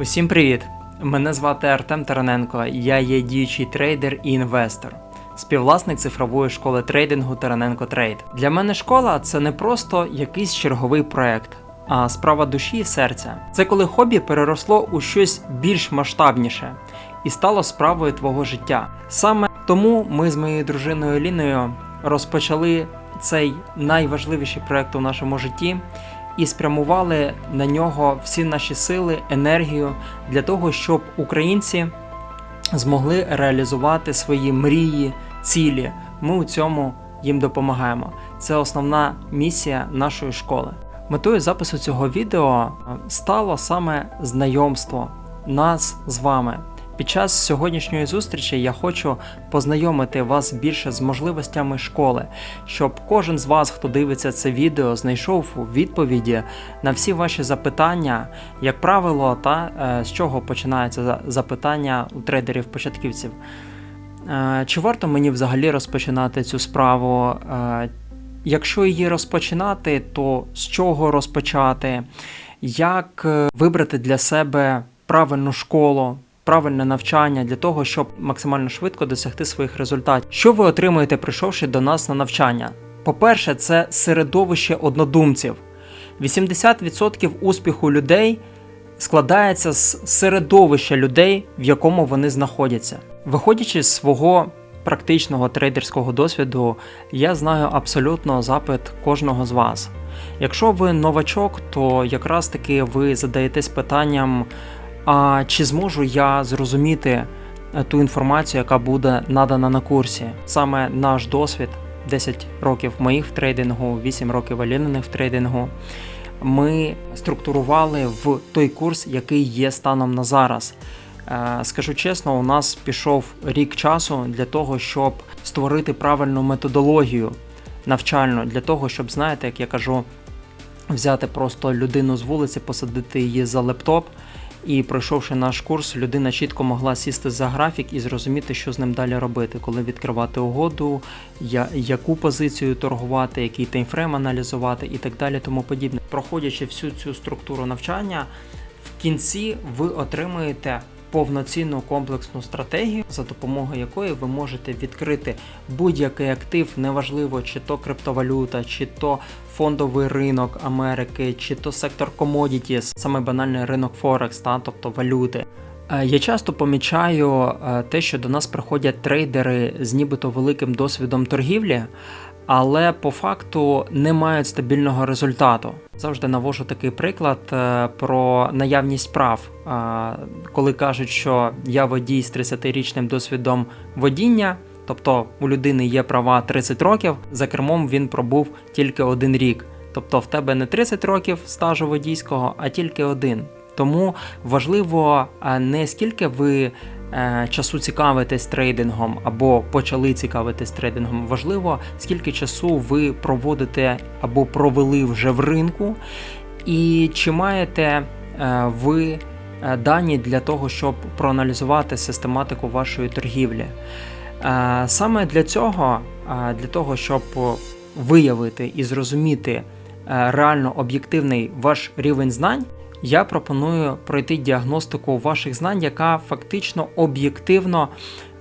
Усім привіт! Мене звати Артем Тараненко. Я є діючий трейдер і інвестор, співвласник цифрової школи трейдингу Тараненко Трейд. Для мене школа це не просто якийсь черговий проект, а справа душі і серця. Це коли хобі переросло у щось більш масштабніше і стало справою твого життя. Саме тому ми з моєю дружиною Ліною розпочали цей найважливіший проект у нашому житті і спрямували на нього всі наші сили, енергію для того, щоб українці змогли реалізувати свої мрії, цілі. Ми у цьому їм допомагаємо. Це основна місія нашої школи. Метою запису цього відео стало саме знайомство нас з вами. Під час сьогоднішньої зустрічі я хочу познайомити вас більше з можливостями школи, щоб кожен з вас, хто дивиться це відео, знайшов відповіді на всі ваші запитання, як правило, та е, з чого починаються запитання у трейдерів-початківців. Е, Чи варто мені взагалі розпочинати цю справу? Е, Якщо її розпочинати, то з чого розпочати? Як вибрати для себе правильну школу, правильне навчання для того, щоб максимально швидко досягти своїх результатів? Що ви отримуєте, прийшовши до нас на навчання? По-перше, це середовище однодумців. 80% успіху людей складається з середовища людей, в якому вони знаходяться. Виходячи з свого практичного трейдерського досвіду, я знаю абсолютно запит кожного з вас. Якщо ви новачок, то якраз таки ви задаєтесь питанням, а чи зможу я зрозуміти е, ту інформацію, яка буде надана на курсі? Саме наш досвід, 10 років моїх в трейдингу, 8 років Аліниних в трейдингу, ми структурували в той курс, який є станом на зараз. Е, Скажу чесно, у нас пішов рік часу для того, щоб створити правильну методологію навчальну, для того, щоб, знаєте, як я кажу, взяти просто людину з вулиці, посадити її за лептоп. І пройшовши наш курс, людина чітко могла сісти за графік і зрозуміти, що з ним далі робити, коли відкривати угоду, яку позицію торгувати, який таймфрейм аналізувати і так далі, тому подібне. Проходячи всю цю структуру навчання, в кінці ви отримуєте повноцінну комплексну стратегію, за допомогою якої ви можете відкрити будь-який актив, неважливо, чи то криптовалюта, чи то фондовий ринок Америки, чи то сектор commodities, саме банальний ринок Форекс, та, тобто валюти. Е, Я часто помічаю е, те, що до нас приходять трейдери з нібито великим досвідом торгівлі, але по факту не мають стабільного результату. Завжди навожу такий приклад е, про наявність прав, Е, коли кажуть, що я водій з 30-річним досвідом водіння. Тобто у людини є права 30 років, за кермом він пробув тільки один рік. Тобто в тебе не 30 років стажу водійського, а тільки один. Тому важливо е, не скільки ви часу цікавитесь трейдингом або почали цікавитись трейдингом. Важливо, скільки часу ви проводите або провели вже в ринку, і чи маєте е, ви е, дані для того, щоб проаналізувати систематику вашої торгівлі. Е, Саме для цього, е, для того, щоб виявити і зрозуміти е, реально об'єктивний ваш рівень знань, я пропоную пройти діагностику ваших знань, яка фактично об'єктивно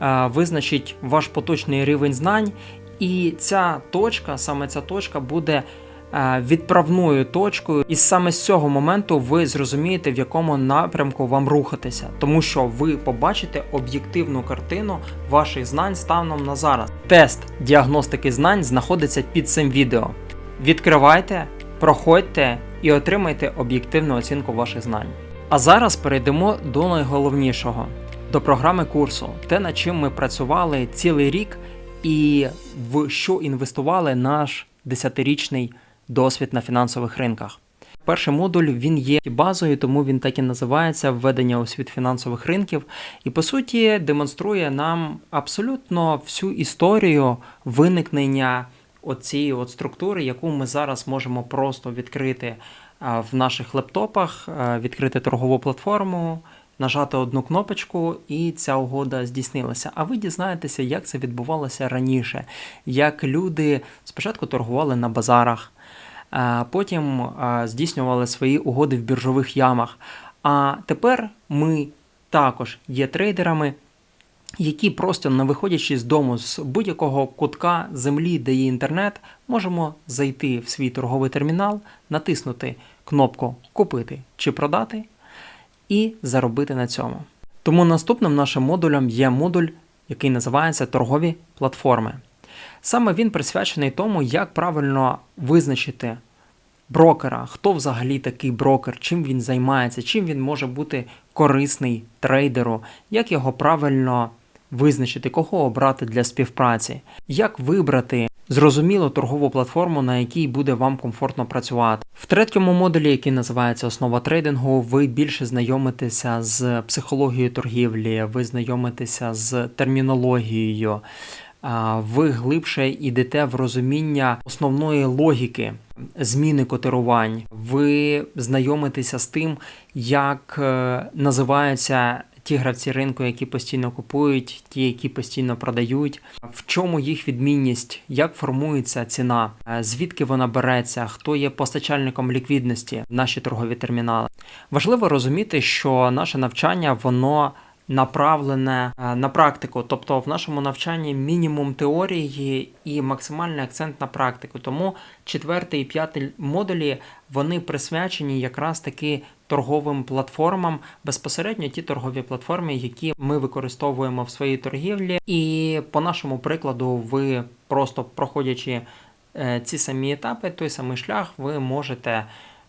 е, визначить ваш поточний рівень знань. І ця точка, саме ця точка буде е, відправною точкою, і саме з цього моменту ви зрозумієте, в якому напрямку вам рухатися, тому що ви побачите об'єктивну картину ваших знань станом на зараз. Тест діагностики знань знаходиться під цим відео. Відкривайте, проходьте і отримайте об'єктивну оцінку ваших знань. А зараз перейдемо до найголовнішого до програми курсу, те, над чим ми працювали цілий рік, і в що інвестували наш 10-річний досвід на фінансових ринках. Перший модуль він є базою, тому він так і називається введення у світ фінансових ринків, і по суті демонструє нам абсолютно всю історію виникнення оцієї от структури, яку ми зараз можемо просто відкрити в наших лептопах, відкрити торгову платформу, нажати одну кнопочку, і ця угода здійснилася. А ви дізнаєтеся, як це відбувалося раніше, як люди спочатку торгували на базарах, потім здійснювали свої угоди в біржових ямах. А тепер ми також є трейдерами, які просто не виходячи з дому з будь-якого кутка землі, де є інтернет, можемо зайти в свій торговий термінал, натиснути кнопку Купити чи продати і заробити на цьому. Тому наступним нашим модулем є модуль, який називається торгові платформи. Саме він присвячений тому, як правильно визначити брокера, хто взагалі такий брокер, чим він займається, чим він може бути корисний трейдеру, як його правильно визначити, кого обрати для співпраці, як вибрати зрозумілу торгову платформу, на якій буде вам комфортно працювати. В третьому модулі, який називається Основа трейдингу, ви більше знайомитеся з психологією торгівлі, ви знайомитеся з термінологією. Ви глибше йдете в розуміння основної логіки зміни котирувань. Ви знайомитеся з тим, як е, називаються ті гравці ринку, які постійно купують, ті, які постійно продають, в чому їх відмінність, як формується ціна, е, звідки вона береться, хто є постачальником ліквідності? В наші торгові термінали. Важливо розуміти, що наше навчання воно направлене е, на практику, тобто в нашому навчанні мінімум теорії і максимальний акцент на практику. Тому четвертий і п'ятий модулі вони присвячені якраз таки торговим платформам, безпосередньо ті торгові платформи, які ми використовуємо в своїй торгівлі. І по нашому прикладу, ви просто проходячи е, ці самі етапи, той самий шлях, ви можете.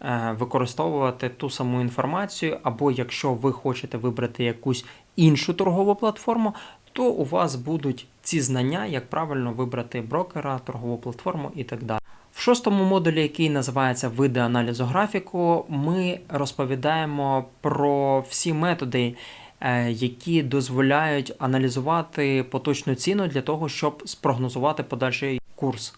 Е, Використовувати ту саму інформацію, або якщо ви хочете вибрати якусь іншу торгову платформу, то у вас будуть ці знання, як правильно вибрати брокера, торгову платформу і так далі. В шостому модулі, який називається Види аналізу графіку, ми розповідаємо про всі методи, е, які дозволяють аналізувати поточну ціну для того, щоб спрогнозувати подальший курс.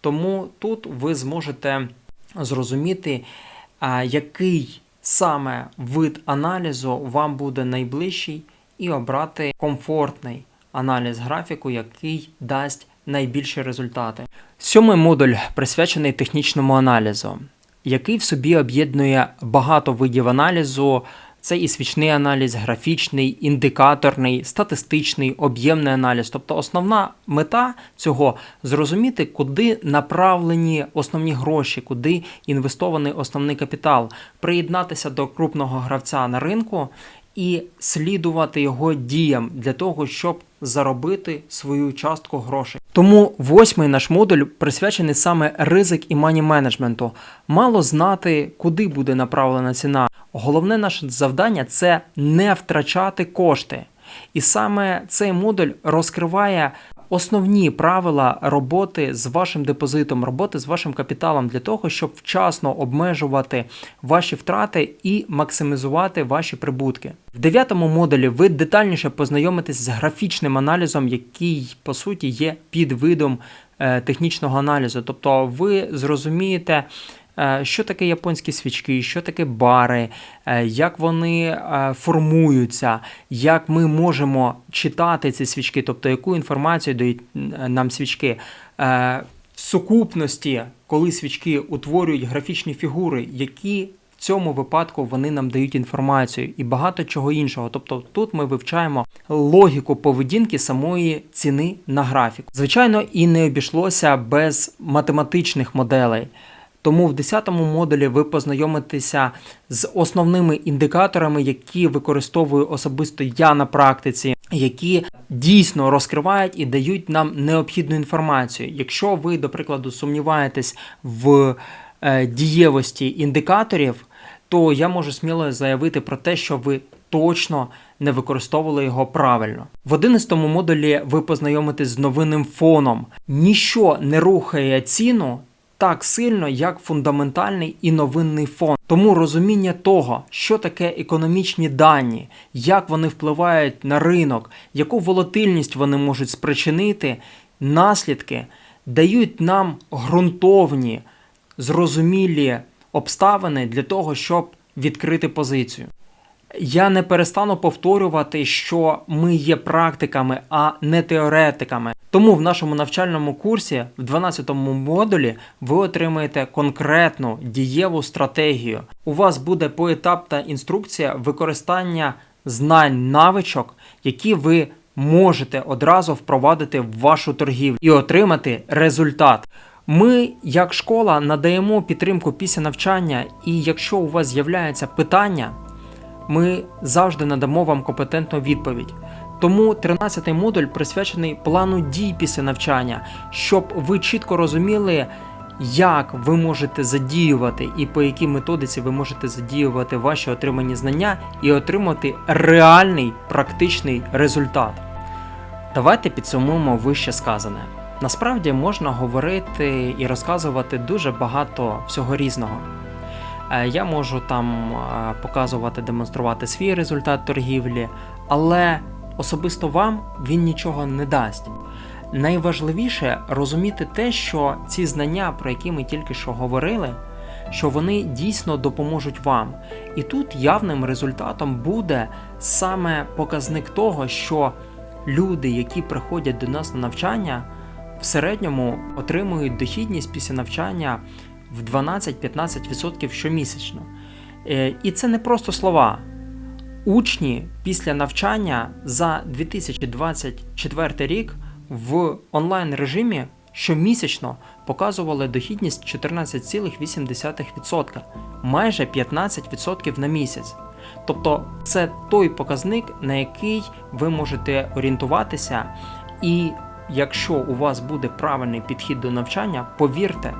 Тому тут ви зможете зрозуміти, який саме вид аналізу вам буде найближчий, і обрати комфортний аналіз графіку, який дасть найбільші результати. Сьомий модуль присвячений технічному аналізу, який в собі об'єднує багато видів аналізу. Це і свічний аналіз, графічний, індикаторний, статистичний, об'ємний аналіз. Тобто основна мета цього зрозуміти, куди направлені основні гроші, куди інвестований основний капітал, приєднатися до крупного гравця на ринку і слідувати його діям для того, щоб заробити свою частку грошей. Тому восьмий наш модуль присвячений саме ризик і мані менеджменту. Мало знати, куди буде направлена ціна. Головне наше завдання це не втрачати кошти. І саме цей модуль розкриває основні правила роботи з вашим депозитом, роботи з вашим капіталом для того, щоб вчасно обмежувати ваші втрати і максимізувати ваші прибутки. В дев'ятому модулі ви детальніше познайомитесь з графічним аналізом, який по суті є підвидом е, технічного аналізу. Тобто ви зрозумієте. Е, Що таке японські свічки, що таке бари, е, як вони е, формуються, як ми можемо читати ці свічки, тобто яку інформацію дають нам свічки. В сукупності, коли свічки утворюють графічні фігури, які в цьому випадку вони нам дають інформацію і багато чого іншого. Тобто тут ми вивчаємо логіку поведінки самої ціни на графік. Звичайно, і не обійшлося без математичних моделей. Тому в 10-му модулі ви познайомитеся з основними індикаторами, які використовую особисто я на практиці, які дійсно розкривають і дають нам необхідну інформацію. Якщо ви, до прикладу, сумніваєтесь в е, дієвості індикаторів, то я можу сміло заявити про те, що ви точно не використовували його правильно. В 11 модулі ви познайомитесь з новинним фоном. Ніщо не рухає ціну так сильно, як фундаментальний і новинний фон. Тому розуміння того, що таке економічні дані, як вони впливають на ринок, яку волатильність вони можуть спричинити, наслідки дають нам ґрунтовні, зрозумілі обставини для того, щоб відкрити позицію. Я не перестану повторювати, що ми є практиками, а не теоретиками. Тому в нашому навчальному курсі в 12 модулі ви отримаєте конкретну дієву стратегію. У вас буде поетапна інструкція використання знань, навичок, які ви можете одразу впровадити в вашу торгівлю і отримати результат. Ми, як школа, надаємо підтримку після навчання, і якщо у вас з'являються питання, ми завжди надамо вам компетентну відповідь. Тому 13-й модуль присвячений плану дій після навчання, щоб ви чітко розуміли, як ви можете задіювати і по якій методиці ви можете задіювати ваші отримані знання і отримати реальний практичний результат. Давайте підсумуємо вище сказане. Насправді можна говорити і розказувати дуже багато всього різного. Е, Я можу там е, показувати, демонструвати свій результат торгівлі, але особисто вам він нічого не дасть. Найважливіше розуміти те, що ці знання, про які ми тільки що говорили, що вони дійсно допоможуть вам. І тут явним результатом буде саме показник того, що люди, які приходять до нас на навчання, в середньому отримують дохідність після навчання в 12-15% щомісячно. Е, І це не просто слова. Учні після навчання за 2024 рік в онлайн режимі щомісячно показували дохідність 14,8%, майже 15% на місяць. Тобто це той показник, на який ви можете орієнтуватися, і якщо у вас буде правильний підхід до навчання, повірте,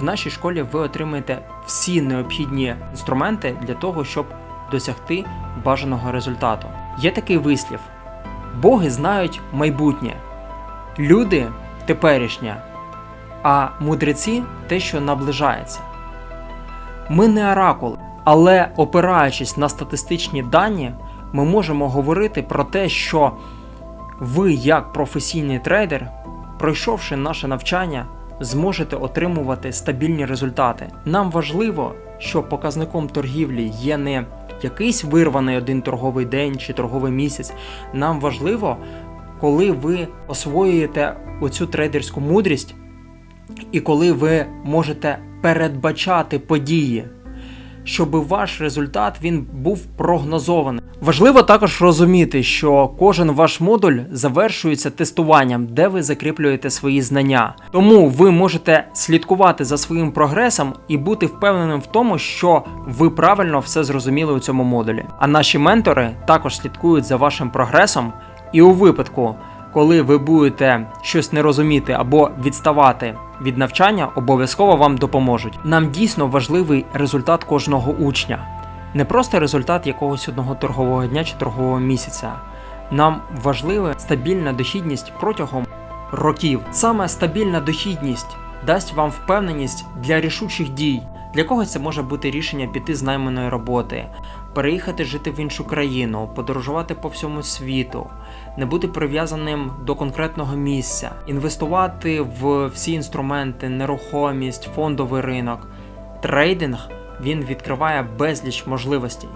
в нашій школі ви отримаєте всі необхідні інструменти для того, щоб досягти бажаного результату. Є такий вислів: боги знають майбутнє, люди теперішнє, а мудреці те, що наближається. Ми не оракули, але опираючись на статистичні дані, ми можемо говорити про те, що ви, як професійний трейдер, пройшовши наше навчання, зможете отримувати стабільні результати. Нам важливо, що показником торгівлі є не якийсь вирваний один торговий день чи торговий місяць. Нам важливо, коли ви освоюєте оцю трейдерську мудрість, і коли ви можете передбачати події, щоб ваш результат він був прогнозований. Важливо також розуміти, що кожен ваш модуль завершується тестуванням, де ви закріплюєте свої знання. Тому ви можете слідкувати за своїм прогресом і бути впевненим в тому, що ви правильно все зрозуміли у цьому модулі. А наші ментори також слідкують за вашим прогресом, і у випадку, коли ви будете щось не розуміти або відставати від навчання, обов'язково вам допоможуть. Нам дійсно важливий результат кожного учня, не просто результат якогось одного торгового дня чи торгового місяця. Нам важлива стабільна дохідність протягом років. Саме стабільна дохідність дасть вам впевненість для рішучих дій. Для когось це може бути рішення піти з найманої роботи, переїхати жити в іншу країну, подорожувати по всьому світу, не бути прив'язаним до конкретного місця, інвестувати в всі інструменти, нерухомість, фондовий ринок. Трейдинг він відкриває безліч можливостей.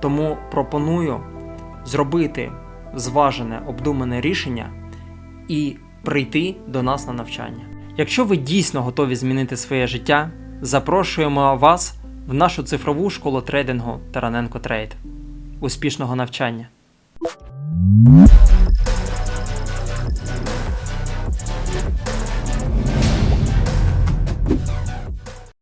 Тому пропоную зробити зважене, обдумане рішення і прийти до нас на навчання. Якщо ви дійсно готові змінити своє життя, запрошуємо вас в нашу цифрову школу трейдингу Тараненко Трейд. Успішного навчання!